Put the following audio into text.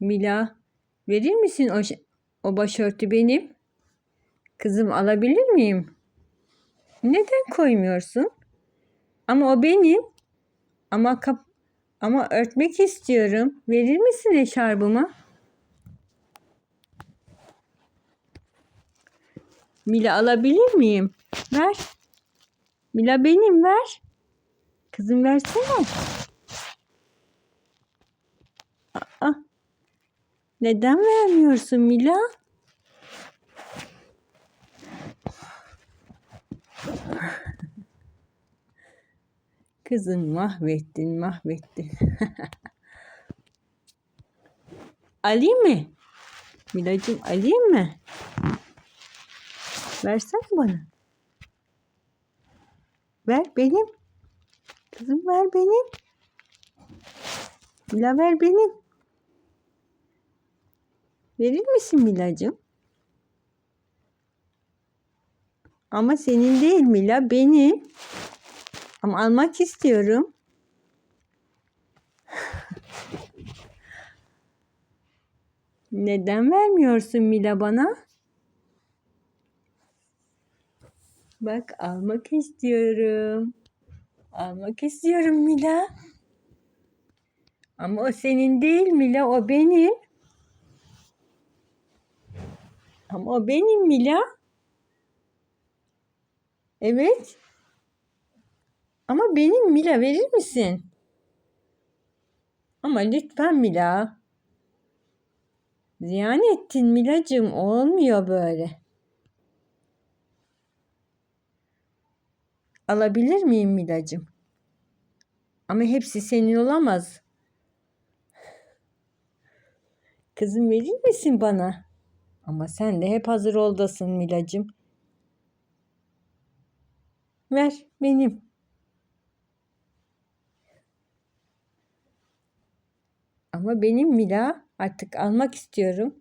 Mila, verir misin o, o başörtü benim? Kızım alabilir miyim? Neden koymuyorsun? Ama o benim. Ama kap ama örtmek istiyorum. Verir misin eşarbımı? Mila alabilir miyim? Ver. Mila benim ver. Kızım versene. Neden vermiyorsun Mila? Kızım mahvettin, mahvettin. alayım mı? Milacığım alayım mı? Versene bana. Ver benim. Kızım ver benim. Mila ver benim. Verir misin Milacığım? Ama senin değil Mila benim. Ama almak istiyorum. Neden vermiyorsun Mila bana? Bak almak istiyorum. Almak istiyorum Mila. Ama o senin değil Mila, o benim. Ama benim Mila. Evet. Ama benim Mila verir misin? Ama lütfen Mila. Ziyan ettin Milacığım. Olmuyor böyle. Alabilir miyim Milacığım? Ama hepsi senin olamaz. Kızım verir misin bana? Ama sen de hep hazır oldasın Milacığım. Ver benim. Ama benim Mila artık almak istiyorum.